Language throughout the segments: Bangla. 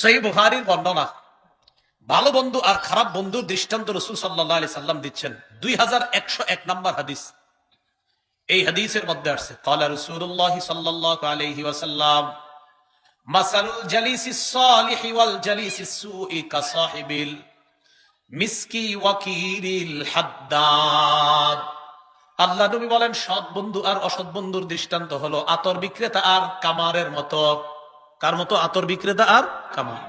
সেই বুহারির বর্ণনা, ভালো বন্ধু আর খারাপ বন্ধুর দৃষ্টান্ত রসুল সাল্লাহ আলি সাল্লাম দিচ্ছেন। দুই হাজার একশো এক নম্বর হাদিস। এই হাদিসের মধ্যে আসছে, কলা রসুল্লাহ সাল্লাহ আলহি ওয়াসাল্লাম, মাসালুল জালিসিস সালিহি ওয়াল জালিসিস সুই কাসাহিবিল মিসকি ওয়াকিরিল হাদ্দাদ। আল্লাহ নবী বলেন, সৎ বন্ধু আর অসৎ বন্ধুর দৃষ্টান্ত হলো আতর বিক্রেতা আর কামারের মতো। কার মতো আতর বিক্রেতা আর কামার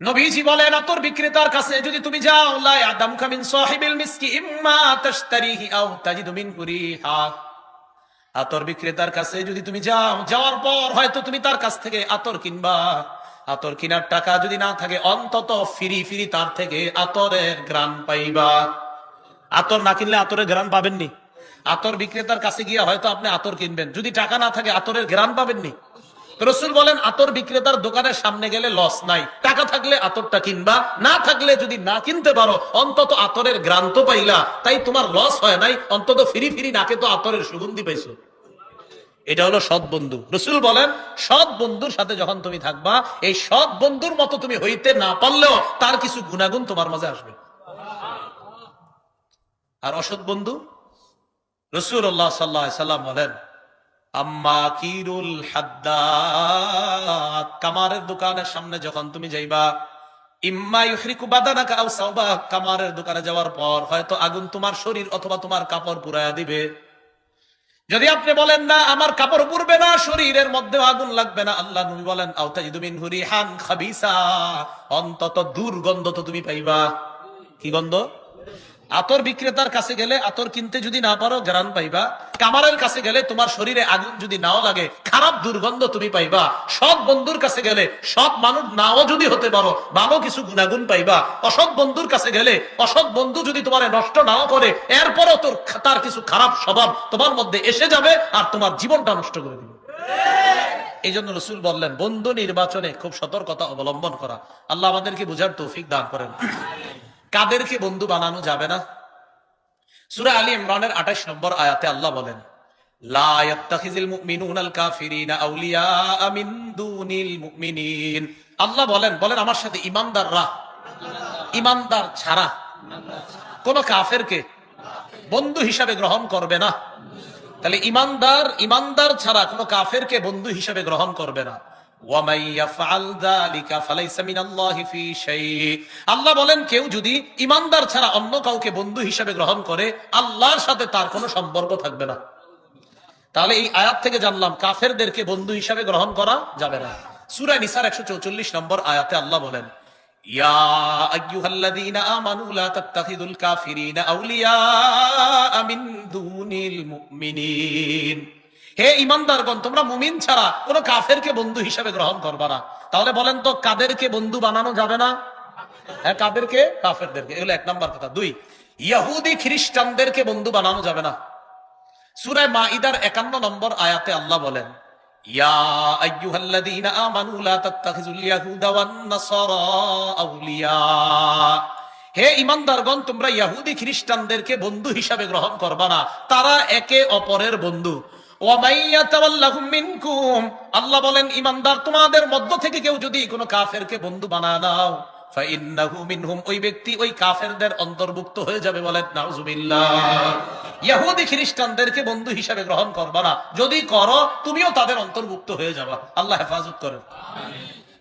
নবীজি বলেন, আতর বিক্রেতার কাছে যদি তুমি যাও লা ইয়াদাম কামিন সাহিবিল মিসকি ইম্মা তাশতারিহি আও তাজিদু মিন রিহা আতর বিক্রেতার কাছে যদি তুমি যাও, যাওয়ার পর হয়তো তুমি তার কাছ থেকে আতর কিনবা। আতর কিনার টাকা যদি না থাকে, অন্তত ফিরি ফিরি তার থেকে আতরের গ্রান পাইবা। আতর না কিনলে আতরের গ্রান পাবেননি। আতর বিক্রেতার কাছে গিয়ে হয়তো আপনি আতর কিনবেন। যদি টাকা না থাকে, আতরের গ্রান পাবেননি। রসুল বলেন, আতর বিক্রেতার দোকানের সামনে গেলে লস নাই। টাকা থাকলে আতরটা কিনবা, না থাকলে যদি না কিনতে পারো, অন্তত আতরের গ্রান তো পাইলা, তাই তোমার লস হয় নাই, অন্তত ফিরি ফিরি নাকে তো আতরের সুগন্ধি পাইছো। এটা হলো সৎ বন্ধু। রসুল বলেন, সৎ বন্ধুর সাথে যখন তুমি থাকবা, এই সৎ বন্ধুর মতো তুমি হইতে না পারলেও তার কিছু গুণাগুণ তোমার মাঝে আসবে। আর অসৎ বন্ধু, রসুল্লাহ সাল্লাহ সাল্লাম বলেন আম্মা কিরুল হাদ্দাদ কামারের দোকানের সামনে যখন তুমি যাইবা, ইম্মা ইউহরিকু বাদানাকা কামারের দোকানে যাওয়ার পর হয়তো আগুন তোমার শরীর অথবা তোমার কাপড় পুরায়া দিবে। যদি আপনি বলেন, না, আমার কাপড় পুরবে না, শরীরের মধ্যে আগুন লাগবে না। আল্লাহ নবী বলেন আওতাজিদু মিন হুরিহান খাবিসা। অন্তত দুর্গন্ধ তো তুমি পাইবা। কি গন্ধ? আতর বিক্রেতার কাছে গেলে আতর কিনতে যদি না পারো, গ্রান পাইবা। কামারের কাছে গেলে তোমার শরীরে আগুন যদি নাও লাগে, খারাপ দুর্গন্ধ তুমি পাইবা। সৎ বন্ধুর কাছে গেলে সৎ মানুষ নাও যদি হতে পারো, ভালো কিছু গুণাগুণ পাইবা। অসৎ বন্ধুর কাছে গেলে অসৎ বন্ধু যদি তোমার নষ্ট নাও করে, এরপরও তোর তার কিছু খারাপ স্বভাব তোমার মধ্যে এসে যাবে আর তোমার জীবনটা নষ্ট করে দিবে। এই জন্য রসুল বললেন, বন্ধু নির্বাচনে খুব সতর্কতা অবলম্বন করা। আল্লাহ আমাদেরকে বুঝার তৌফিক দান করেন। কাদেরকে বন্ধু বানানো যাবে না? সুরা আলী ইমরানের আঠাশ নম্বর আয়াতে আল্লাহ বলেন আল্লাহ বলেন বলেন আমার সাথে ইমানদাররা, ইমানদার ছাড়া কোন কাফেরকে বন্ধু হিসাবে গ্রহণ করবে না। তাহলে ইমানদার ইমানদার ছাড়া কোন কাফেরকে বন্ধু হিসাবে গ্রহণ করবে না। আল্লাহ বলেন, কেউ যদি ইমানদার ছাড়া অন্য কাউকে বন্ধু হিসাবে গ্রহণ করে, আল্লাহর সাথে তার কোনো সম্পর্ক থাকবে না। তাহলে এই আয়াত থেকে জানলাম, কাফেরদেরকে বন্ধু হিসাবে গ্রহণ করা যাবে না। সূরা নিসার 144 নম্বর আয়াতে আল্লাহ বলেন, ইয়া হে ইমানদারগণ, তোমরা মুমিন ছাড়া কোনো কাফেরকে বন্ধু হিসাবে গ্রহণ করবা না। তাহলে বলেন তো, কাদেরকে বন্ধু বানানো যাবে না? হ্যাঁ কাদেরকে? কাফেরদেরকে। এগুলো এক নাম্বার কথা। দুই, ইয়াহুদি খ্রিস্টানদেরকে বন্ধু বানানো যাবে না। সুরায় মাইদার একান্ন নম্বর আয়াতে আল্লাহ বলেন ইয়াহুদা হে ইমানদারগণ, তোমরা ইহুদি খ্রিস্টানদেরকে বন্ধু হিসাবে গ্রহণ করবা না। তারা একে অপরের বন্ধু। আল্লাহ বলেন, ইমানদার, তোমাদের মধ্য থেকে কেউ যদি কোনো কাফেরকে বন্ধু বানায় দাও ওই ব্যক্তি ওই কাফেরদের অন্তর্ভুক্ত হয়ে যাবে বলেন ইহুদি খ্রিস্টানদেরকে বন্ধু হিসাবে গ্রহণ করবা না। যদি করো, তুমিও তাদের অন্তর্ভুক্ত হয়ে যাবা। আল্লাহ হেফাজত করেন।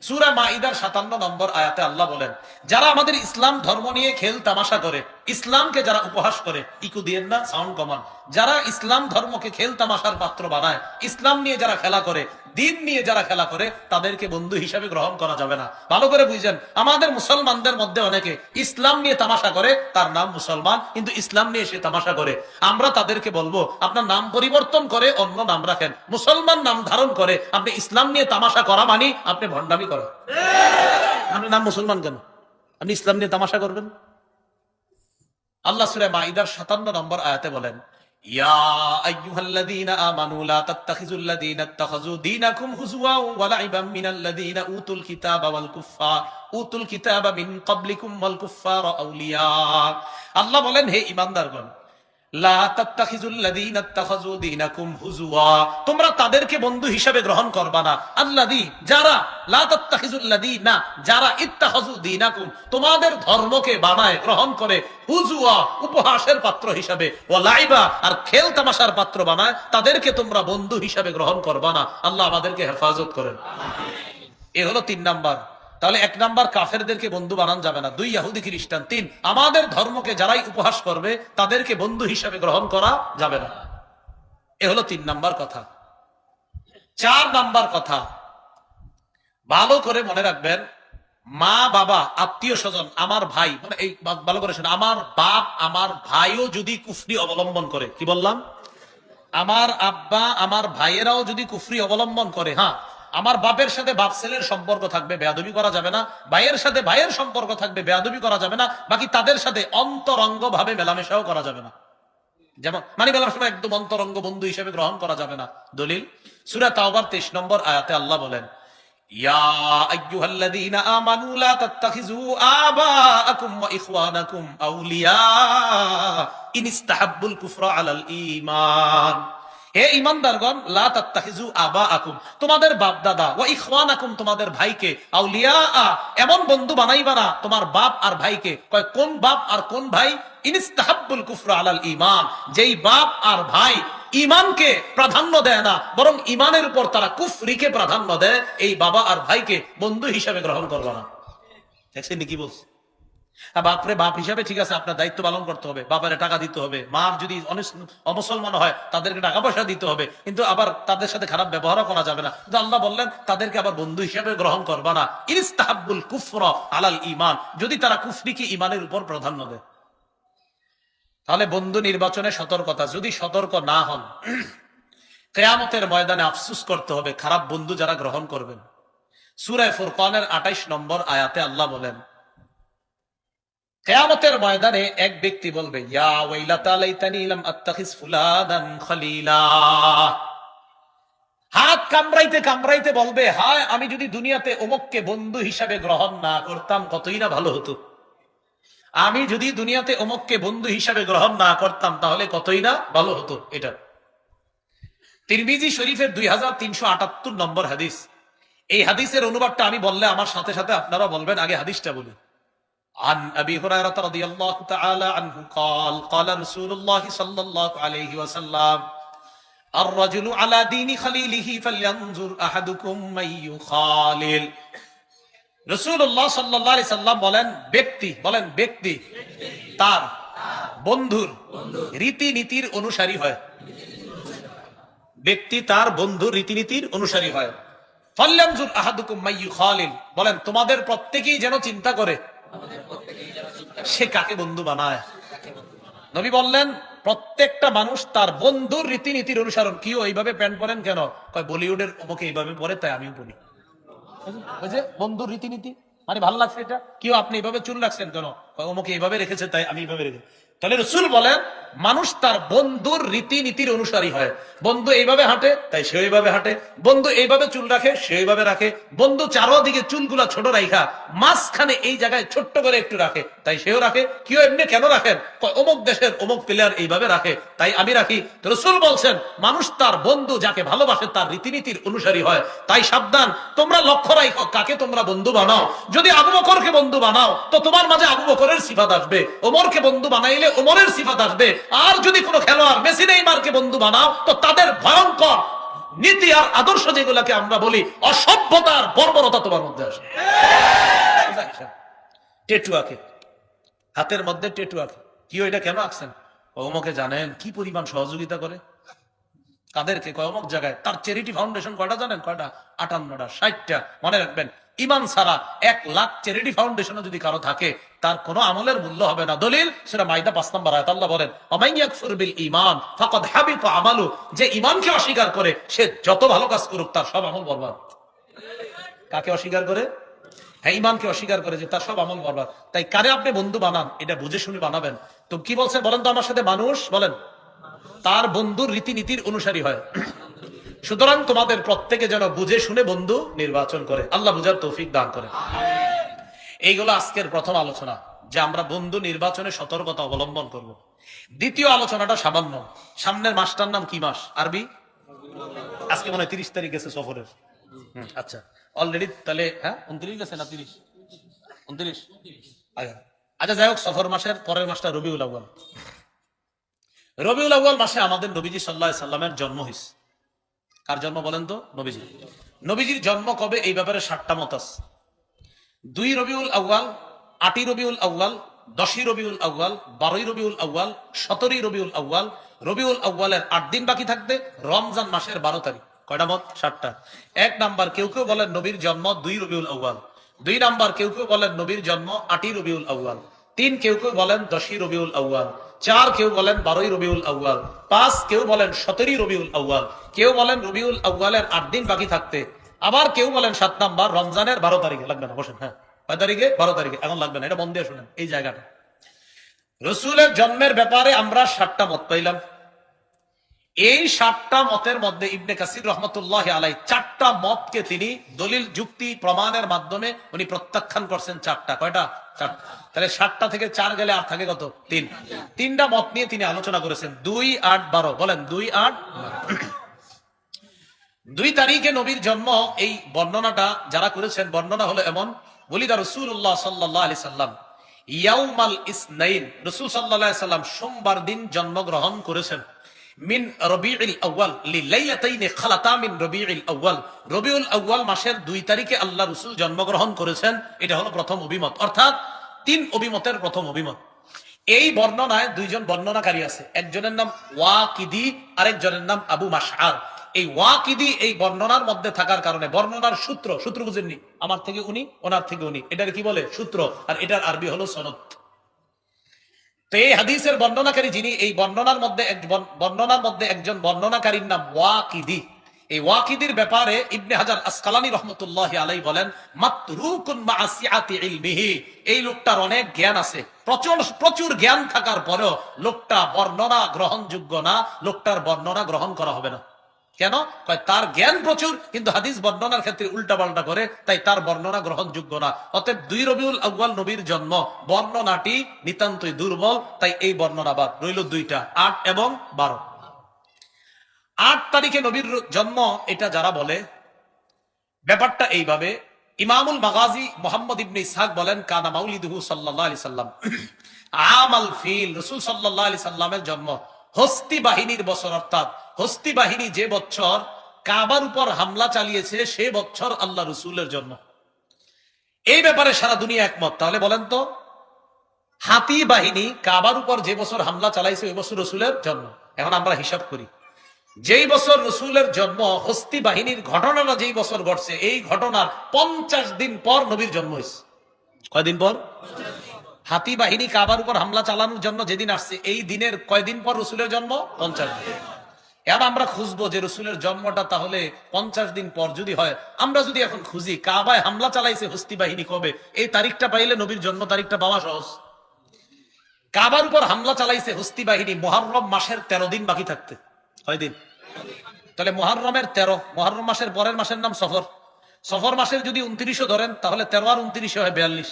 সুরা মাইদার সাতান্ন নম্বর আয়াতে আল্লাহ বলেন, যারা আমাদের ইসলাম ধর্ম নিয়ে খেল তামাশা করে ইসলামকে যারা উপহাস করে, ইকু দিয়েন না সাউন্ড কমান। যারা ইসলাম ধর্মকে খেল তামাশার পাত্র বানায়, ইসলাম নিয়ে যারা খেলা করে, দিন নিয়ে যারা খেলা করে, তাদেরকে বন্ধু হিসাবে গ্রহণ করা যাবে না। ভালো করে বুঝছেন আমাদের মুসলমানদের মধ্যে অনেকে ইসলাম নিয়ে তামাশা করে, তার নাম মুসলমান, কিন্তু ইসলাম নিয়ে সে তামাশা করে। আমরা তাদেরকে বলব, আপনার নাম পরিবর্তন করে, অন্য নাম রাখেন। মুসলমান নাম ধারণ করে, আপনি ইসলাম নিয়ে তামাশা করা মানি আপনি ভণ্ডামি করেন আপনার নাম মুসলমান কেন? আপনি ইসলাম নিয়ে তামাশা করবেন? আল্লাহ সুরে মাইদার সাতান্ন নম্বর আয়াতে বলেন আল্লাহ বলেন হে ঈমানদারগণ তোমরা তাদেরকে বন্ধু হিসাবে গ্রহণ করবা না। আল্লাযী, যারা তাত্তাখিজুল্লাযীনা যারা ইত্তাখাযু দীনাকুম, তোমাদের ধর্মকে বানায়, গ্রহণ করে হুজুয়া উপহাসের পাত্র হিসাবে ওয়া লাইবা, আর খেল তামাশার পাত্র বানায়, তাদেরকে তোমরা বন্ধু হিসাবে গ্রহণ করবা না। আল্লাহ আমাদেরকে হেফাজত করেন। এ হলো তিন নাম্বার। তাহলে এক নাম্বার কাফেরদেরকে বন্ধু বানান যাবে না। দুই ইয়াহুদি খ্রিস্টান, তিন। আমাদের ধর্মকে যারাই উপহাস করবে, তাদেরকে বন্ধু হিসাবে গ্রহণ করা যাবে না। এ হলো তিন নাম্বার কথা। চার নাম্বার কথা। ভালো করে মনে রাখবেন, মা, বাবা, আত্মীয় স্বজন, আমার ভাই মানে এই ভালো করে শোনো আমার বাপ, আমার ভাইও যদি কুফরি অবলম্বন করে, কি বললাম? আমার আব্বা, আমার ভাইয়েরাও যদি কুফরি অবলম্বন করে হ্যাঁ আমার বাপের সাথে বাপ ছেলের সম্পর্ক থাকবে, বেয়াদবি করা যাবে না। ভাইয়ের সাথে ভাইয়ের সম্পর্ক থাকবে, বেয়াদবি করা যাবে না। বাকি তাদের সাথে অন্তরঙ্গ ভাবে মেলামেশাও করা যাবে না। যেমন মানে সময় একদম অন্তরঙ্গ বন্ধু হিসেবে গ্রহণ করা যাবে না। দলিল, সুরা তাওবার তেইশ নম্বর আয়াতে আল্লাহ বলেন, ইয়া হে ইমানদারগণ তোমাদের বাপ দাদা তোমাদের ভাইকে এমন বন্ধু বানাইবা না, তোমার বাপ আর ভাইকে। কয়, কোন বাপ আর কোন ভাই? আলাল ঈমান, যেই বাপ আর ভাই ইমানকে প্রাধান্য দেয় না, বরং ইমানের উপর তারা কুফরিকে প্রাধান্য দেয়, এই বাবা আর ভাইকে বন্ধু হিসাবে গ্রহণ করবে না। দেখছেন কি বলছে? বাপরে বাপ হিসাবে ঠিক আছে, আপনার দায়িত্ব পালন করতে হবে, বাবারে টাকা দিতে হবে, মার যদি অমুসলমান হয়, তাদেরকে টাকা পয়সা দিতে হবে, কিন্তু আবার তাদের সাথে খারাপ ব্যবহারও করা যাবে না। কিন্তু আল্লাহ বললেন, তাদেরকে আবার বন্ধু হিসাবে গ্রহণ করবা না। ইনস্তাহাব্বুল কুফর আলাল ইমান যদি তারা কুফরিকে ইমানের উপর প্রাধান্য দেয়। তাহলে বন্ধু নির্বাচনে সতর্কতা, যদি সতর্ক না হন, কেয়ামতের ময়দানে আফসুস করতে হবে, খারাপ বন্ধু যারা গ্রহণ করবেন। সুরায় ফুরকানের আঠাইশ নম্বর আয়াতে আল্লাহ বলেন কেয়ামতের ময়দানে এক ব্যক্তি বলবে, ইয়া ওয়াইলাতা হাত কামড়াইতে কামড়াইতে বলবে, হায়, আমি যদি দুনিয়াতে অমুককে বন্ধু হিসাবে গ্রহণ না করতাম, কতই না ভালো হতো। আমি যদি দুনিয়াতে অমুককে বন্ধু হিসাবে গ্রহণ না করতাম, তাহলে কতই না ভালো হতো এটা। তিরমিজি শরীফের দুই হাজার তিনশো আটাত্তর নম্বর হাদিস। এই হাদিসের অনুবাদটা আমি বললে আমার সাথে সাথে আপনারা বলবেন, আগে হাদিসটা বলি عن أبي هريرة رضي الله تعالى عنه قال قال رسول الله صلى الله عليه وسلم الرجل على دين خليله فلينظر أحدكم من يخالل রসুল্লাহ সাল্লাহ সাল্লাম বলেন ব্যক্তি বলেন ব্যক্তি তার বন্ধুর রীতিনীতির অনুসারী হয় ব্যক্তি তার বন্ধুর রীতিনীতির অনুসারী হয় ফল্যামজুর আহাদুকুম মাইয়ু খালিল বলেন তোমাদের প্রত্যেকেই যেন চিন্তা করে সে কাকে বন্ধু বানায়? নবী বললেন, প্রত্যেকটা মানুষ তার বন্ধুর রীতিনীতির অনুসরণ। কিও এইভাবে প্যান্ট পরেন কেন? কয়, বলিউডের অমুকে এইভাবে পরে, তাই আমিও পড়ি ওই যে বন্ধুর রীতিনীতি মানে ভালো লাগছে এটা? কেউ আপনি এইভাবে চুল রাখছেন কেন? অমুকে এইভাবে রেখেছে, তাই আমি এইভাবে রেখে তাহলে রসুল বলেন, মানুষ তার বন্ধুর রীতিনীতির অনুসারী হয়। বন্ধু এইভাবে হাঁটে, তাই সে ওইভাবে হাঁটে। বন্ধু এইভাবে চুল রাখে সে ওইভাবে রাখে। বন্ধু চারোদিকে চুলগুলা ছোট রাখা মাঝখানে এই জায়গায় ছোট্ট করে একটু রাখে, তাই সেও রাখে। কেউ এমনি কেন রাখেন? অমুক দেশের অমুক প্লেয়ার এইভাবে রাখে, তাই আমি রাখি। রসুল বলছেন, মানুষ তার বন্ধু যাকে ভালোবাসে তার রীতিনীতির অনুসারী হয়। তাই সাবধান, তোমরা লক্ষ্য রাখো কাকে তোমরা বন্ধু বানাও। যদি আবু বকরকে বন্ধু বানাও, তো তোমার মাঝে আবু বকরের সিফাত আসবে। ওমরকে বন্ধু বানাইলে ওমরের সিফাত আসবে, আর যদি কোনো খেলোয়াড় মেসি, নেইমারকে বন্ধু বানাও, তো তাদের ভয়ঙ্কর নীতি আর আদর্শ যেগুলাকে আমরা বলি অসভ্যতার বর্বরতা তোমার মধ্যে আসে। টেটু আঁকে হাতের মধ্যে টেটুয়াকে। কি ওইটা কেন আঁকছেন? অমকে জানেন, কি পরিমাণ সহযোগিতা করে? কাদেরকে? কয় অমুক জায়গায়, তার চ্যারিটি ফাউন্ডেশন কয়টা জানেন? কয়টা? আটান্নটা, ষাটটা। মনে রাখবেন ইমান ছাড়া এক লাখ চ্যারিটি ফাউন্ডেশনও যদি কারও থাকে, তার কোনো আমলের মূল্য হবে না। দলিল সেটা মাইদা পাঁচ নম্বর আয়াত, আল্লাহ বলেন অমাইয়াকফুর বিল ঈমান, ফাকাদ হাবিতা আমালু যে ঈমানকে অস্বীকার করে, সে যত ভালো কাজ করুক, তার সব আমল বরবাদ। কাকে অস্বীকার করে? হ্যাঁ ইমানকে অস্বীকার করে যে তার সব আমল বরবাদ। তাই কারে আপনি বন্ধু বানান? এটা বুঝে শুনে বানাবেন। তো কি বলছেন বলেন তো আমার সাথে মানুষ? বলেন, তার বন্ধুর রীতিনীতির অনুসারী হয়। সুতরাং তোমাদের প্রত্যেকে যেন বুঝে শুনে বন্ধু নির্বাচন করে। আল্লাহ বুঝার তৌফিক দান করে। এইগুলো আজকের প্রথম আলোচনা, যে আমরা বন্ধু নির্বাচনে সতর্কতা অবলম্বন করব। দ্বিতীয় আলোচনাটা সামান্য। সামনের মাসটার নাম কি মাস? আরবি? আজকে মনে হয় তিরিশ তারিখ গেছে সফরের। আচ্ছা। অলরেডি তাহলে হ্যাঁ উনত্রিশ গেছে না তিরিশ? উনত্রিশ? আচ্ছা যাই হোক, সফর মাসের পরের মাসটা রবিউল আউ্বাল রবিউল আউ্বাল মাসে আমাদের নবীজি সাল্লাহ সাল্লামের জন্ম হয়েছে কার জন্ম বলেন তো? নবীজি নবীজির জন্ম কবে? এই ব্যাপারে ষাটটা মত আছে দুই রবিউল আউ্বাল আটই রবিউল আউ্বাল দশই রবিউল আউ্বাল বারোই রবিউল আউ্বাল সতেরোই রবিউল আউ্বাল রবিউল আউ্বালের আট দিন বাকি থাকবে, রমজান মাসের বারো তারিখ। কয়টা মত? সাতটা। এক নাম্বার কেউ কেউ বলেন নবীর জন্ম দুই রবিউল আউ্বাল দুই নাম্বার কেউ কেউ বলেন নবীর জন্ম আটই রবিউল আউ্বাল তিন কেউ কেউ বলেন দশই রবিউল আউ্বাল চার কেউ বলেন বারোই রবিউল আউ্বাল পাঁচ কেউ বলেন সতেরোই রবিউল আউ্বাল কেউ বলেন রবিউল আউ্বালের আট দিন বাকি থাকতে, আবার কেউ বলেন সাত নাম্বার রমজানের বারো তারিখে, লাগবে না, বসেন হ্যাঁ কয় তারিখে? বারো তারিখে, এখন লাগবে না, এটা বন্ধে শোনেন, এই জায়গাটা। রসুলের জন্মের ব্যাপারে আমরা সাতটা মত পাইলাম। এই সাতটা মতের মধ্যে ইবনে কাসির রহমতুল্লাহ আলাই চারটা মতকে তিনি দলিল, যুক্তি, প্রমাণের মাধ্যমে উনি প্রত্যাখ্যান করছেন চারটা। কয়টা? তাহলে সাতটা থেকে চার গেলে আর থাকে কত? তিন। তিনটা মত নিয়ে তিনি আলোচনা করেছেন। দুই আট বারো। বলেন, দুই আট দুই তারিখে নবীর জন্ম, এই বর্ণনাটা যারা করেছেন, বর্ণনা হলো এমন, বলিদা রসুল্লাহ সাল্লাহ আলি সাল্লাম, ইয়াউমাল ইসনাইন, রসুল সাল্লাহ সাল্লাম সোমবার দিন জন্মগ্রহণ করেছেন। মিন রবিউল আউয়াল লিলাইলাতাইনি খালাতা মিন রবিউল আউয়াল। রবিউল আউয়াল মাসের দুই তারিখে আল্লাহ রসুল জন্মগ্রহণ করেছেন। এটা হলো প্রথম অভিমত। অর্থাৎ তিন অভিমতের প্রথম অভিমত। এই বর্ণনায় দুইজন বর্ণনাকারী আছে। একজনের নাম ওয়াকিদি, আরেকজনের নাম আবু মাসআর এই ওয়াকিদি এই বর্ণনার মধ্যে থাকার কারণে বর্ণনার সূত্র সূত্র বুঝেননি আমার থেকে উনি, ওনার থেকে উনি। এটার কি বলে? সূত্র। আর এটার আরবি হলো সনদ। তো এই হাদিসের বর্ণনাকারী যিনি, এই বর্ণনার মধ্যে বর্ণনার মধ্যে একজন বর্ণনাকারীর নাম ওয়াকিদি। এই ওয়াকিদির ব্যাপারে ইবনে হাজার আসকালানি রহমতুল্লাহ আলাই বলেন এই লোকটার অনেক জ্ঞান আছে। প্রচুর প্রচুর জ্ঞান থাকার পরেও লোকটা বর্ণনা গ্রহণযোগ্য না, লোকটার বর্ণনা গ্রহণ করা হবে না। কেন? কয়, তার জ্ঞান প্রচুর, কিন্তু হাদিস বর্ণনার ক্ষেত্রে উল্টা পাল্টা করে, তাই তার বর্ণনা গ্রহণযোগ্য না। অতএব দুই রবিউল আউ্বাল নবীর জন্ম, বর্ণনাটি নিতান্তই দুর্বল, তাই এই বর্ণনা বাদ। রইল দুইটা, আট এবং বারো। আট তারিখে নবীর জন্ম, এটা যারা বলে, ব্যাপারটা এইভাবে, ইমামুল মাগাজি মোহাম্মদ ইবনে ইসহাক বলেন, কানা মাউলিদুহু সাল্লাল্লাহু আলাইহি সাল্লাম। আমাল ফিল, রাসূল সাল্লাল্লাহু আলাইহি সাল্লামের জন্ম। হস্তি বাহিনীর বছর, অর্থাৎ হস্তি বাহিনী যে বছর কাবার উপর হামলা চালিয়েছে, সে বছর আল্লাহ রসুলের জন্ম এই ব্যাপারে সারা দুনিয়া একমত। তাহলে বলেন তো, হাতি বাহিনী কাবার উপর যে বছর হামলা চালাইছে, ওই বছর রসুলের জন্ম। এখন আমরা হিসাব করি। যেই বছর রসুলের জন্ম, হস্তি বাহিনীর ঘটনাটা যেই বছর ঘটছে, এই ঘটনার পঞ্চাশ দিন পর নবীর জন্ম হয়েছে। কয়দিন পর? হাতি বাহিনী কাবার উপর হামলা চালানোর জন্য যেদিন আসছে, এই দিনের কয়দিন পর রসুলের জন্ম? পঞ্চাশ দিন। এবার আমরা খুঁজবো যে রসুলের জন্মটা তাহলে পঞ্চাশ দিন পর যদি হয়। আমরা যদি এখন খুঁজি, কাবায় হামলা চালাইছে হস্তি বাহিনী কবে, এই তারিখটা পাইলে নবীর জন্ম তারিখটা পাওয়া সহজ। কাবার উপর হামলা চালাইছে হস্তি বাহিনী, মহারম মাসের তেরো দিন বাকি থাকতে। কয় দিন? তাহলে মহারমের তেরো, মহারম মাসের পরের মাসের নাম সফর। সফর মাসের যদি উনত্রিশও ধরেন, তাহলে তেরো আর উনত্রিশে হয় বিয়াল্লিশ।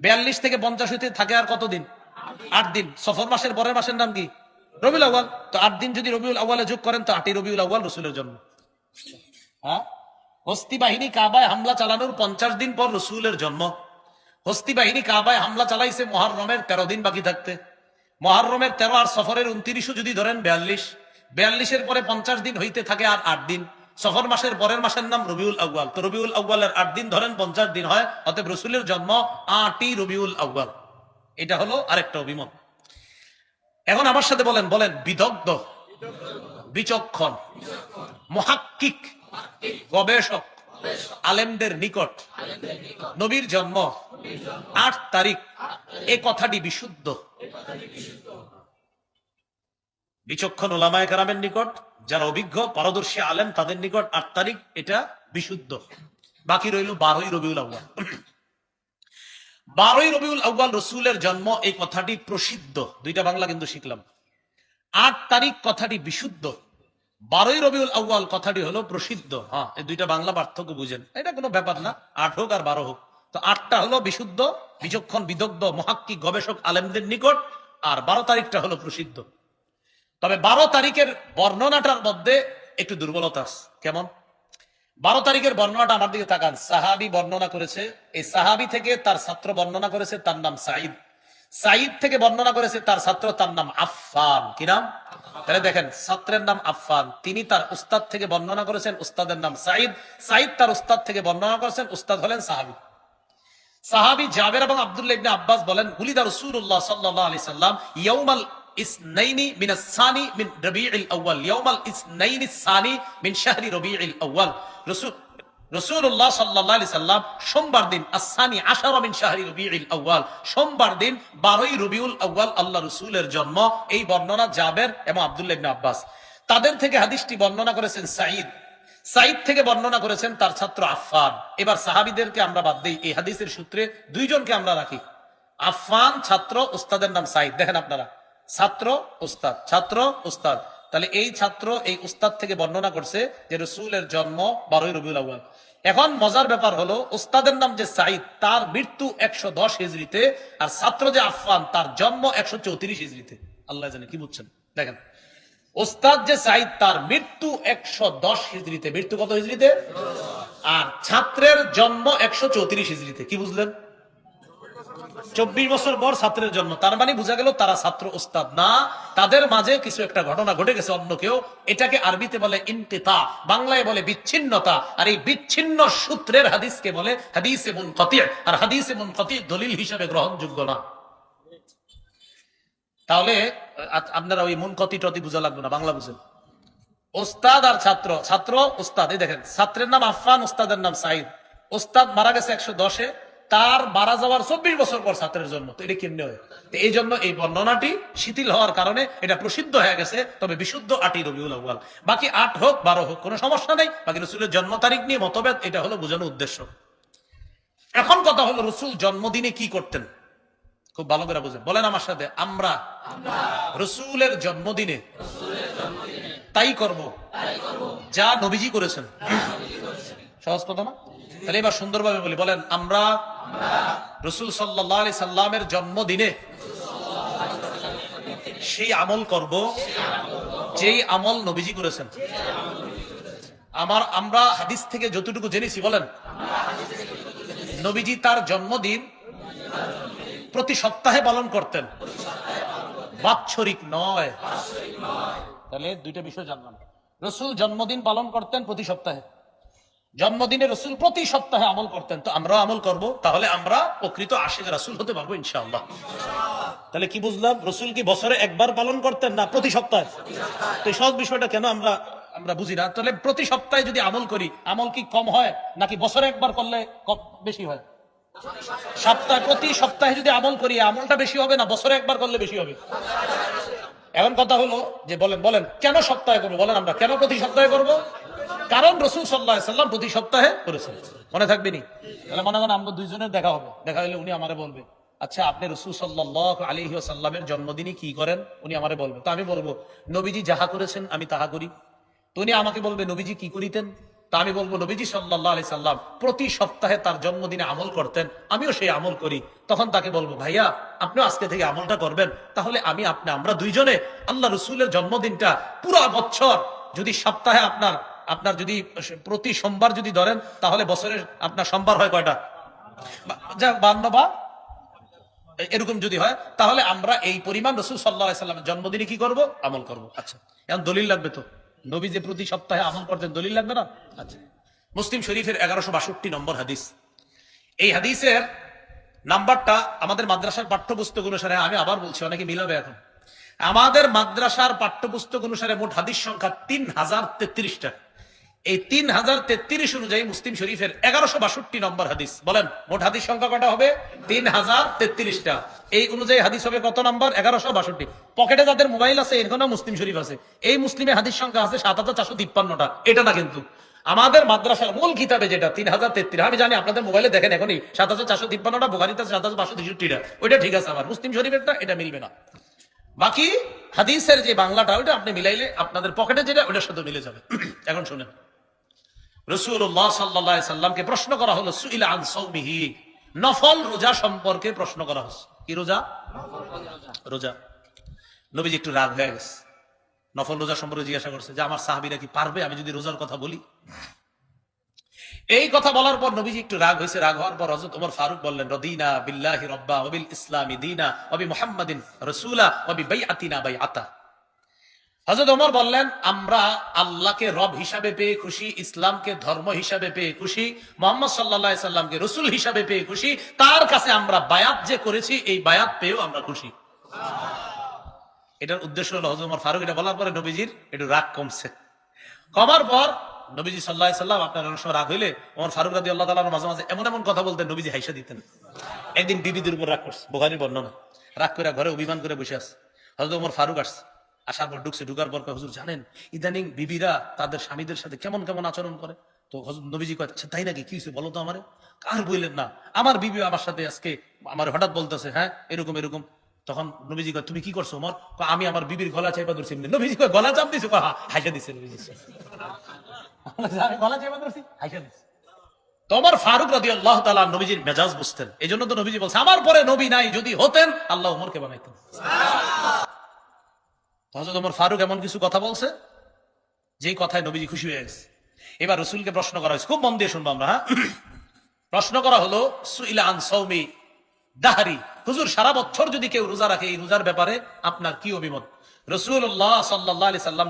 বিয়াল্লিশ থেকে পঞ্চাশ হইতে থাকে আর কতদিন? আট দিন। সফর মাসের পরের মাসের নাম কি? রবিউল আউ্বাল তো আট দিন যদি রবিউল আউ্বালে যোগ করেন, তো আটই রবিউল আউ্বাল রসুলের জন্য হ্যাঁ? হস্তি বাহিনী কাবায় হামলা চালানোর পঞ্চাশ দিন পর রসুলের জন্ম। হস্তি বাহিনী কাবায় হামলা চালাইছে মহারমের তেরো দিন বাকি থাকতে। মহারমের তেরো আর সফরের উনত্রিশও যদি ধরেন বিয়াল্লিশ। বিয়াল্লিশের পরে পঞ্চাশ দিন হইতে থাকে আর আট দিন। সফর মাসের পরের মাসের নাম রবিউল আউ্বাল তো রবিউল আউ্বালের আট দিন ধরেন, পঞ্চাশ দিন হয়, অতএব রসুলের জন্ম আটই রবিউল আউ্বাল এটা হলো আরেকটা অভিমত। এখন আমার সাথে বলেন বলেন, বিদগ্ধ, বিচক্ষণ, মহাক্কিক, গবেষক, আলেমদের নিকট, নবীর জন্ম, আট তারিখ, এ কথাটি বিশুদ্ধ। বিচক্ষণ ওলামায় কারামের নিকট, যারা অভিজ্ঞ, পারদর্শী আলেম, তাদের নিকট আট তারিখ এটা বিশুদ্ধ। বাকি রইল বারোই রবিউল আউ্বাল বারোই রবিউল আউ্বাল রসুলের জন্ম, এই কথাটি প্রসিদ্ধ। দুইটা বাংলা কিন্তু শিখলাম। আট তারিখ কথাটি বিশুদ্ধ। বারোই রবিউল আউ্বাল কথাটি হলো প্রসিদ্ধ। হ্যাঁ এই দুইটা বাংলা পার্থক্য বুঝেন। এটা কোনো ব্যাপার না, আট হোক আর বারো হোক। তো আটটা হলো বিশুদ্ধ, বিচক্ষণ, বিদগ্ধ, মহাক্কি, গবেষক, আলেমদের নিকট, আর বারো তারিখটা হলো প্রসিদ্ধ। তবে বারো তারিখের বর্ণনাটার মধ্যে একটু দুর্বলতা কেমন? বারো তারিখের বর্ণনাটা আমার দিকে তাকান। সাহাবি বর্ণনা করেছে। এই সাহাবি থেকে তার ছাত্র বর্ণনা করেছে, তার নাম সাইদ সাইদ থেকে বর্ণনা করেছে, তার ছাত্র, তার নাম আফফান। কি নাম? তাহলে দেখেন, ছাত্রের নাম আফফান। তিনি তার উস্তাদ থেকে বর্ণনা করেছেন, উস্তাদের নাম সাইদ সাইদ তার উস্তাদ থেকে বর্ণনা করেছেন, উস্তাদ হলেন সাহাবি। সাহাবি জাবের এবং আব্দুল্লাহ আব্বাস বলেন হুলিদা রাসূলুল্লাহ সাল্লাল্লাহু আলাইহি সাল্লাম ইয়াউমাল ইসনাইনি মিন সানি মিন রবিউল আউয়াল ইয়াউমাল ইসনাইনি সানি মিন শাহরি রবিউল আউয়াল রাসূল সাল্লাম সোমবার দিন, আসানি আশারা মিন শাহরি রবিউল সোমবার দিন 12ই রবিউল আল্লাহ জন্ম, এই বর্ণনা জাবের এবং আব্দুল্লাহ ইবনে আব্বাস। তাদের থেকে হাদিসটি বর্ণনা করেছেন সাঈদ। সাইদ থেকে বর্ণনা করেছেন তার ছাত্র আফফান। এবার সাহাবিদেরকে আমরা বাদ দিই, এই হাদিসের সূত্রে দুইজনকে আমরা রাখি। আফফান ছাত্র, উস্তাদের নাম সাইদ দেখেন আপনারা। ছাত্র, উস্তাদ। ছাত্র, উস্তাদ। তাহলে এই ছাত্র এই উস্তাদ থেকে বর্ণনা করছে যে রসুলের জন্ম বারোই রবিউল আউয়াল। এখন মজার ব্যাপার হলো, উস্তাদের নাম যে সাইদ তার মৃত্যু একশো দশ হিজড়িতে, আর ছাত্র যে আফফান, তার জন্ম একশো চৌত্রিশ হিজড়িতে। আল্লাহ জানে, কি বুঝছেন? দেখেন। ওস্তাদ যে সাইদ তার মৃত্যু একশো দশ হিজড়িতে। মৃত্যু কত হিজড়িতে? আর ছাত্রের জন্ম একশো চৌত্রিশ হিজড়িতে। কি বুঝলেন? চব্বিশ বছর পর ছাত্রের জন্ম। তার মানে বোঝা গেল তারা ছাত্র ওস্তাদ। না, তাদের মাঝে কিছু একটা ঘটনা ঘটে গেছে অন্য কেউ। এটাকে আরবিতে বলে ইন্তেতা, বাংলায় বলে বিচ্ছিন্নতা। আর এই বিচ্ছিন্ন সূত্রের হাদিসকে বলে হাদিসে মুন আর হাদিসে মুন দলিল হিসাবে গ্রহণযোগ্য না। তাহলে আপনারা ওই মন কতি টতি বুঝা লাগবে না, বাংলা বুঝেন। ওস্তাদ আর ছাত্র। ছাত্র, ওস্তাদ, এই দেখেন। ছাত্রের নাম আফফান, ওস্তাদের নাম সাইদ। ওস্তাদ মারা গেছে একশো দশে। তার মারা যাওয়ার চব্বিশ বছর পর ছাত্রের জন্ম। তো এটা কেমনে হয়? এই জন্য এই বর্ণনাটি শিথিল হওয়ার কারণে এটা প্রসিদ্ধ হয়ে গেছে, তবে বিশুদ্ধ আটই রবিউল আউয়াল। বাকি আট হোক, বারো হোক, কোনো সমস্যা নেই। বাকি রসুলের জন্ম তারিখ নিয়ে মতভেদ, এটা হলো বোঝানোর উদ্দেশ্য। এখন কথা হলো, রসুল জন্মদিনে কি করতেন? খুব ভালো করে বুঝেন। বলেন আমার সাথে, আমরা রসুলের জন্মদিনে তাই করব, যা নবীজি করেছেন। সহজ কথা না? তাহলে এবার সুন্দরভাবে বলি, বলেন, আমরা রসুল সাল্লাহ সাল্লামের জন্মদিনে সেই আমল করব, যেই আমল নবীজি করেছেন। আমার, আমরা হাদিস থেকে যতটুকু জেনেছি, বলেন। নবীজি তার জন্মদিন প্রতি সপ্তাহে পালন করতেন। বাৎসরিক নয়। তাহলে দুইটা বিষয় জানলাম। রসুল জন্মদিন পালন করতেন প্রতি সপ্তাহে। জন্মদিনে রসুল প্রতি সপ্তাহে আমল করতেন, তো আমরাও আমল করব। তাহলে আমরা প্রকৃত আশেখ রাসুল হতে পারব ইনশাআল্লাহ। তাহলে কি বুঝলাম? রসুল কি বছরে একবার পালন করতেন না প্রতি সপ্তাহে? তো সহজ বিষয়টা কেন আমরা আমরা বুঝি না? তাহলে প্রতি সপ্তাহে যদি আমল করি, আমল কি কম হয়? নাকি বছরে একবার করলে বেশি হয়? সপ্তাহ, প্রতি সপ্তাহে যদি আমল করি আমলটা বেশি হবে না? বছরে একবার করলে বেশি হবে? এখন কথা হলো যে বলেন বলেন, কেন সপ্তাহে করব? বলেন আমরা, কেন প্রতি সপ্তাহে করব? কারণ রসুল সাল্লাহ সাল্লাম প্রতি সপ্তাহে করেছেন। মনে থাকবে নি? তাহলে মনে করেন আমরা দুইজনের দেখা হবে। দেখা হলে উনি আমারে বলবে আচ্ছা আপনি রসুল সাল্লাহ আলী সাল্লামের জন্মদিনে কি করেন? উনি আমারে বলবে। তো আমি বলব, নবীজি যাহা করেছেন, আমি তাহা করি। তো উনি আমাকে বলবে, নবীজি কি করিতেন? তা আমি বলব, নবীজি সাল্লাহ আলি সাল্লাম প্রতি সপ্তাহে তার জন্মদিনে আমল করতেন, আমিও সেই আমল করি। তখন তাকে বলব, ভাইয়া, আপনিও আজকে থেকে আমলটা করবেন। তাহলে আমি, আপনি, আমরা দুইজনে আল্লাহ রসুলের জন্মদিনটা পুরো বছর যদি সপ্তাহে আপনার আপনার যদি প্রতি সোমবার যদি ধরেন তাহলে বছরের আপনার সোমবার হয় কয়টা? যা বান্ন বা? এরকম যদি হয় তাহলে আমরা এই পরিমাণ রসুল সাল্লাহ সাল্লামের জন্মদিনে কি করব? আমল করব। আচ্ছা। এখন দলিল লাগবে তো? নবী যে প্রতি সপ্তাহে আমল করতেন দলিল লাগবে না? আচ্ছা। মুসলিম শরীফের এগারোশো বাষট্টি নম্বর হাদিস। এই হাদিসের নাম্বারটা আমাদের মাদ্রাসার পাঠ্যপুস্তক অনুসারে আমি আবার বলছি অনেকে মিলাবে এখন। আমাদের মাদ্রাসার পাঠ্যপুস্তক অনুসারে মোট হাদিস সংখ্যা তিন হাজার তেত্রিশটা। এই তিন হাজার তেত্রিশ অনুযায়ী মুসলিম শরীফের এগারোশো বাষট্টি নম্বর হাদিস। বলেন, মোট হাদিস সংখ্যা কটা হবে? তিন হাজার তেত্রিশটা। এই অনুযায়ী হাদিস হবে কত নম্বর? এগারোশো বাষট্টি। পকেটে যাদের মোবাইল আছে এখানেও মুসলিম শরীফ আছে। এই মুসলিমে হাদিস সংখ্যা আছে সাত হাজার চারশো তিপ্পান্নটা। এটা না কিন্তু। আমাদের মাদ্রাসার মূল কিতাবে যেটা, তিন হাজার তেত্রিশ, আমি জানি আপনাদের মোবাইলে দেখেন এখনই, সাত হাজার চারশো তিপ্পান্নটা, বোখারিতে সাত হাজার পাঁচশো তেষট্টিটা ওইটা ঠিক আছে আমার। মুসলিম শরীফেরটা এটা মিলবে না। বাকি হাদিসের যে বাংলাটা, ওইটা আপনি মিলাইলে আপনাদের পকেটে যেটা, ওইটার সাথে মিলে যাবে। এখন শুনেন। রসুল্লাহ সাল্লাহ সাল্লামকে প্রশ্ন করা হলো, সুইলা আন সৌমিহি? নফল রোজা সম্পর্কে প্রশ্ন করা হচ্ছে। কি রোজা? রোজা। নবীজি একটু রাগ হয়ে গেছে। নফল রোজা সম্পর্কে জিজ্ঞাসা করছে যে, আমার সাহাবিরা কি পারবে আমি যদি রোজার কথা বলি? এই কথা বলার পর নবীজি একটু রাগ হয়েছে। রাগ হওয়ার পর হজরত ওমর ফারুক বললেন, রদিনা বিল্লাহি রব্বা ওবিল ইসলামী দিনা অবি মুহাম্মাদিন রসুলা ওবি বাই আতিনা বাই আতা হজরত ওমর বললেন, আমরা আল্লাহকে রব হিসাবে পেয়ে খুশি, ইসলামকে ধর্ম হিসাবে পেয়ে খুশি, মোহাম্মদ সাল্লাহ সাল্লামকে রসুল হিসাবে পেয়ে খুশি, তার কাছে আমরা বায়াত যে করেছি, এই বায়াত পেয়েও আমরা খুশি। এটার উদ্দেশ্য হলো হজরত ওমর ফারুক এটা বলার পরে নবীজির একটু রাগ কমছে। কমার পর নবীজি সাল্লাহ সাল্লাম আপনার অনেক সময় রাগ হইলে ওমর ফারুক রাদি আল্লাহ তালার মাঝে মাঝে এমন এমন কথা বলতেন, নবীজি হাইসা দিতেন। একদিন বিবিদের উপর রাগ করছে বোখারি বর্ণনা। রাগ করে ঘরে অভিমান করে বসে আছে। হজরত ওমর ফারুক আসছে। আসার পর ঢুকছে ঢুকার পর হুজুর জানেন ইদানিং বিবিরা তাদের স্বামীদের সাথে কেমন কেমন আচরণ করে? তো হজরত নবীজি কয় "আচ্ছা, তাই নাকি? কি হয়েছে বলো তো আমারে? কার বললেন না? আমার বিবি আমার সাথে আজকে আমার হঠাৎ বলতেছে হ্যাঁ এরকম এরকম। তখন নবীজি কয় তুমি কি করছ ওমর আমি আমার বিবির গলা চাইপা ধরছি। নবীজি কয় গলা চাপ দিছো? হাইসা দিছে নবীজি গলা চাইপা ধরছি হাইসা দিছে। তোমার ফারুক রাদি আল্লাহ তালা নবীজির মেজাজ বুঝতেন। এই জন্য তো নবীজি বলছে আমার পরে নবী নাই যদি হতেন আল্লাহ উমরকে বানাইতেন। হজরত ওমর ফারুক এমন কিছু কথা বলছে, যেই কথায় নবীজি খুশি হয়ে গেছে। এবার রসুলকে প্রশ্ন করা হয়েছে, খুব মন দিয়ে শুনব আমরা হ্যাঁ? প্রশ্ন করা হলো সুইলান সৌমি দাহারি, হুজুর সারা বছর যদি কেউ রোজা রাখে, এই রোজার ব্যাপারে আপনার কি অভিমত?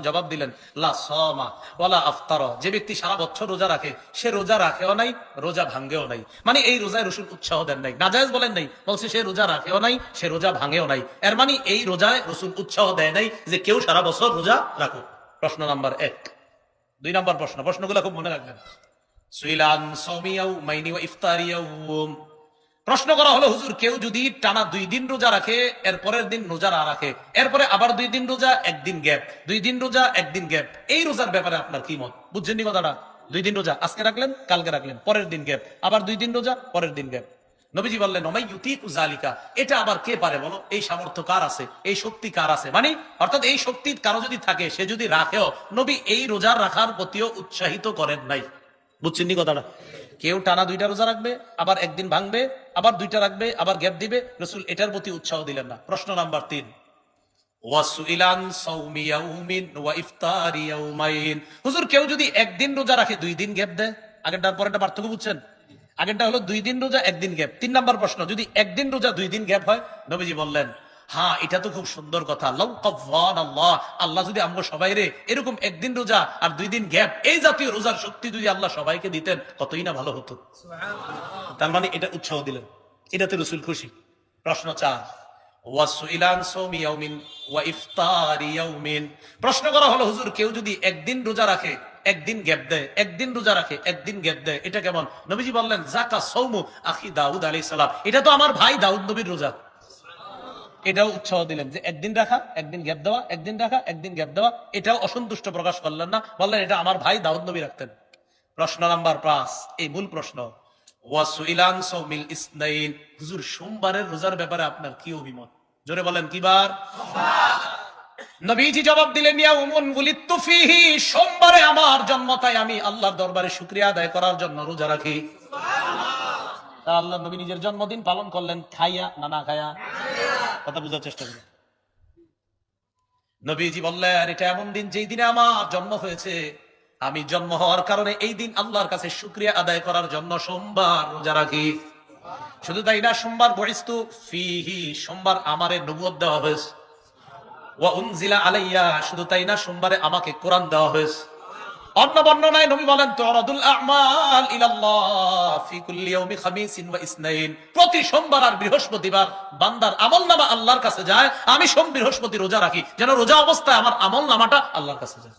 জবাব দিলেন যে ব্যক্তি সারা বছর রোজা রাখে, সে রোজা রাখেও নাই, রোজা ভাঙ্গেও নাই। মানে এই রোজায় রসুল উৎসাহ দেন নাই। নাজায়জ বলেন নাই, বলছে সে রোজা রাখেও নাই, সে রোজা ভাঙেও নাই। এর মানে এই রোজায় রসুল উৎসাহ দেয় নাই যে কেউ সারা বছর রোজা রাখুক। প্রশ্ন নাম্বার এক। দুই নাম্বার প্রশ্ন। প্রশ্নগুলো খুব মনে রাখবেন। সুইলান সৌমিয়াউ মাইনি ওয়া ইফতারিয়াউম প্রশ্ন করা হলো, হুজুর, কেউ যদি টানা দুই দিন রোজা রাখে, এর পরের দিন রোজা না রাখে, এরপরে আবার দুই দিন রোজা, একদিন গ্যাপ, দুই দিন রোজা, একদিন গ্যাপ। এই রোজার ব্যাপারে আপনার কি মত? বুঝছেন নি কথাটা? দুই দিন রোজা, আজকে রাখলেন, কালকে রাখলেন, পরের দিন গ্যাপ, আবার দুই দিন রোজা, পরের দিন গ্যাপ। নবীজি বললেন জালিকা এটা আবার কে পারে বলো? এই সামর্থ্য কার আছে? এই শক্তি কার আছে? মানে অর্থাৎ এই শক্তি কারও যদি থাকে, সে যদি রাখেও, নবী এই রোজার রাখার প্রতিও উৎসাহিত করেন নাই। বুঝছেন কথাটা? কেউ টানা দুইটা রোজা রাখবে, আবার একদিন ভাঙবে, আবার দুইটা রাখবে, আবার গ্যাপ দিবে। রসুল এটার প্রতি উৎসাহ দিলেন না। প্রশ্ন নাম্বার তিন। আগেরটা হলো দুই দিন রোজা, একদিন গ্যাপ। তিন নাম্বার প্রশ্ন, যদি একদিন রোজা, দুই দিন গ্যাপ হয়? নবীজি বললেন হ্যাঁ এটা তো খুব সুন্দর কথা। আল্লাহ আল্লাহ যদি আমরা সবাই রে এরকম একদিন রোজা আর দুই দিন গ্যাপ এই জাতীয় রোজার শক্তি যদি আল্লাহ সবাইকে দিতেন কতই না ভালো হতো। তার মানে এটা উৎসাহ দিলেন। এটাতে রসুল খুশি। প্রশ্ন চার প্রশ্ন করা হলো হুজুর কেউ যদি একদিন রোজা রাখে একদিন গ্যাপ দেয় একদিন রোজা রাখে একদিন গ্যাপ দেয় এটা কেমন? নবীজি বললেন জাকা সৌমু আখি দাউদ আলি সালাম। এটা তো আমার ভাই দাউদ নবীর রোজা। এটাও উৎসাহ দিলেন যে একদিন রাখা, একদিন গ্যাপ দেওয়া, একদিন রাখা, একদিন গ্যাপ দেওয়া। এটাও অসন্তুষ্ট প্রকাশ করলেন না। বললেন, এটা আমার ভাই দাউদ নবী রাখতেন। প্রশ্ন নাম্বার পাঁচ, এই মূল প্রশ্ন। সোমবারের রোজার ব্যাপারে আপনার কি অভিমত? জোরে বলেন নবীজি জবাব দিলেন সোমবারে আমার জন্ম, তাই আমি আল্লাহর দরবারে শুকরিয়া আদায় করার জন্য রোজা রাখি। আল্লাহ নবী নিজের জন্মদিন পালন করলেন, খাইয়া না না খাইয়া? কথা বোঝার চেষ্টা করুন নবীজি বললেন এটা এমন দিন যেই দিনে আমার জন্ম হয়েছে। আমি জন্ম হওয়ার কারণে এই দিন আল্লাহর কাছে শুক্রিয়া আদায় করার জন্য সোমবার রোজা রাখি। শুধু তাই না, সোমবার বহিস্তু ফিহি, সোমবার আমারে নবুয়ত দেওয়া হয়েছে। ওয়া উনজিলা আলাইয়া, শুধু তাই না, সোমবারে আমাকে কোরআন দেওয়া হয়েছে। অন্য বর্ণনায় নবী বলেন, তুরাদুল আ'মাল ইলাল্লাহ ফি কুল্লি ইয়াউমি খামিসিন ওয়া ইসনাইন। প্রতি সোমবার আর বৃহস্পতিবার বান্দার আমলনামা আল্লাহর কাছে যায়। আমি সোম বৃহস্পতি রোজা রাখি। যেন রোজা অবস্থায় আমার আমলনামাটা আল্লাহর কাছে যায়।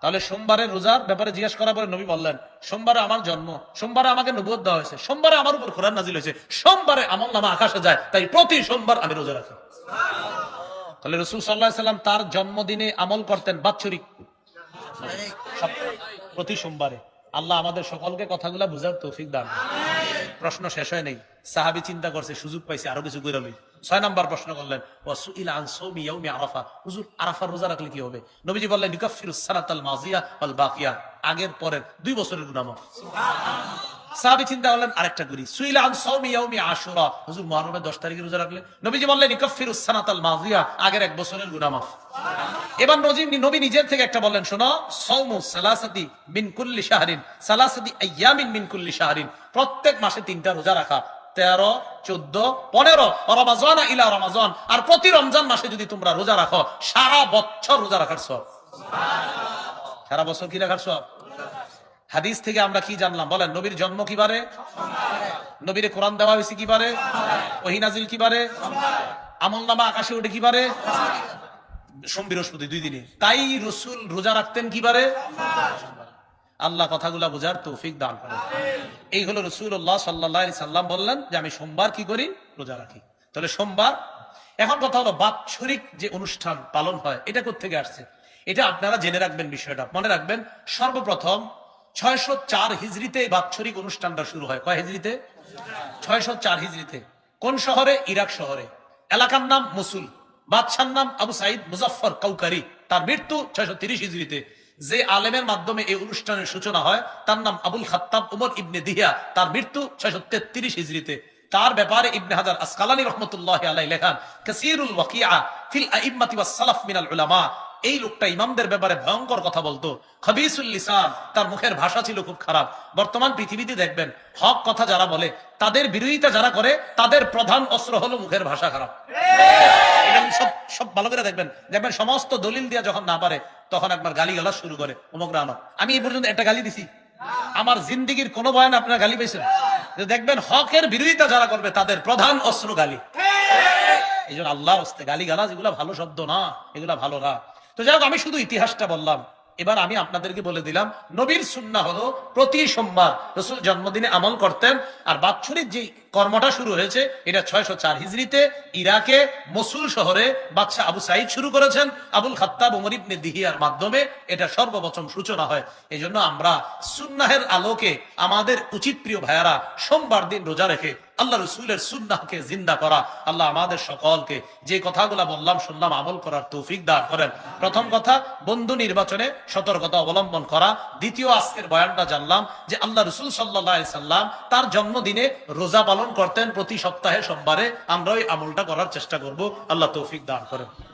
তাহলে সোমবারের রোজার ব্যাপারে জিজ্ঞাসা করার পরে নবী বললেন, সোমবারে আমার জন্ম, সোমবারে আমাকে নবুয়ত দেওয়া হয়েছে, সোমবারে আমার উপর কোরআন নাজিল হয়েছে, সোমবারে আমল নামা আকাশে যায়, তাই প্রতি সোমবার আমি রোজা রাখি। তাহলে রসুল সাল্লাহ সাল্লাম তার জন্মদিনে আমল করতেন বাৎসরিক। প্রতি সোমবারে। আল্লাহ আমাদের সকলকে কথাগুলা বুঝার তৌফিক দান প্রশ্ন শেষ হয় নাই। সাহাবি চিন্তা করছে, সুযোগ পাইছে, আরও কিছু করে ছয় নাম্বার প্রশ্ন করলেন আরাফা। হুজুর রোজা রাখলে কি হবে? নবীজি বললেন মাজিয়া আগের পরের দুই বছরের গুনাহ মাফ। সাহাবী চিন্তা করলেন, আরেকটা করি। আশুরা। হুজুর মুহররমের 10 তারিখে রোজা রাখলে? নবীজি বললেন মাযিয়া আগের এক বছরের গুনাহ এবার নবী নিজের থেকে একটা বললেন শোনো, সৌমু সালাসাতি মিন শাহরিন মিন কুল্লি শাহরিন। প্রত্যেক মাসে তিনটা রোজা রাখা। তেরো, চোদ্দ, পনেরো, রমাজান ইলা রমাজান। আর প্রতি রমজান মাসে যদি তোমরা রোজা রাখো, সারা বছর রোজা রাখার সব। সারা বছর কি রাখার সব? হাদিস থেকে আমরা কি জানলাম? বলেন, নবীর জন্ম কি কিবারে নবীরে কোরআন দেওয়া হয়েছে কি কিবারে ওহিনাজিল কিবারে আমল নামা আকাশে উঠে কি কিবারে সোম বৃহস্পতি, দুই দিনে তাই রসুল রোজা রাখতেন কিবারে আল্লাহ কথাগুলা বোঝার তৌফিক দান করে এই হলো রসুল্লাহ সাল্লাহ সাল্লাম বললেন যে, আমি সোমবার কি করি? রোজা রাখি। তাহলে সোমবার, এখন কথা হলো বাৎসরিক যে অনুষ্ঠান পালন হয়, এটা থেকে আসছে? এটা আপনারা জেনে রাখবেন বিষয়টা। মনে রাখবেন, সর্বপ্রথম ছয়শো চার হিজড়িতে বাৎসরিক অনুষ্ঠানটা শুরু হয়। কয় হিজড়িতে? ছয়শো চার হিজড়িতে। কোন শহরে? ইরাক শহরে। এলাকার নাম মুসুল। বাদশার নাম আবু সাইদ মুজফর কাউকারি। তার মৃত্যু ছয়শো তিরিশ ইজরিতে যে আলেমের মাধ্যমে এই অনুষ্ঠানের সূচনা হয়, তার নাম আবুল খাত্তাব উমর ইবনে দিহিয়া। তার মৃত্যু ছয়শো তেত্রিশ ইজরিতে তার ব্যাপারে ইবনে হাজার আসকালানি রহমতুল্লাহ আলাই লেখান, কাসিরুল ওয়াকিয়া ফিল আইম্মাতি ওয়াস সালাফ মিনাল উলামা। এই লোকটা ইমামদের ব্যাপারে ভয়ঙ্কর কথা বলতো। খবিসুল লিসান তার মুখের ভাষা ছিল খুব খারাপ। বর্তমান পৃথিবীতে দেখবেন হক কথা যারা বলে তাদের বিরোধিতা যারা করে তাদের প্রধান অস্ত্র হলো মুখের ভাষা খারাপ। সব সব ভালো করে দেখবেন। দেখবেন সমস্ত দলিল দিয়া যখন না পারে তখন একবার গালি গালা শুরু করে অমুক রানো আমি এই পর্যন্ত একটা গালি দিছি। আমার জিন্দিগির কোন বয়ান আপনারা গালি পেয়েছেন যে দেখবেন হকের বিরোধিতা যারা করবে তাদের প্রধান অস্ত্র গালি। এই জন্য আল্লাহর হস্তে গালি গালা যেগুলো ভালো শব্দ না এগুলা ভালো না। তো যাই আমি শুধু ইতিহাসটা বললাম। এবার আমি আপনাদেরকে বলে দিলাম, নবীর সুন্না হলো প্রতি সোমবার রসুল জন্মদিনে আমল করতেন, আর বাৎসরিক যে কর্মটা শুরু হয়েছে, এটা ছয়শো চার হিজড়িতে ইরাকে মসুল শহরে বাদশাহ আবু সাইদ শুরু করেছেন, আবুল খাত্তাব, উমর ইবনে দিহিয়ার মাধ্যমে। এটা সর্বপ্রথম সূচনা হয়। এই জন্য আমরা সুন্নাহের আলোকে আমাদের উচিত প্রিয় ভাইয়ারা সোমবার দিন রোজা রেখে আল্লাহ রসুলের সুন্নাহকে জিন্দা করা। আল্লাহ আমাদের সকলকে যে কথাগুলা বললাম, শুনলাম, আমল করার তৌফিক দান করেন। প্রথম কথা, বন্ধু নির্বাচনে সতর্কতা অবলম্বন করা। দ্বিতীয়, আজকের বয়ানটা জানলাম যে আল্লাহ রসুল সাল্লাহ সাল্লাম তার জন্মদিনে রোজা পালন করতেন প্রতি সপ্তাহে সোমবারে। আমরা ওই আমলটা করার চেষ্টা করব। আল্লাহ তৌফিক দান করেন।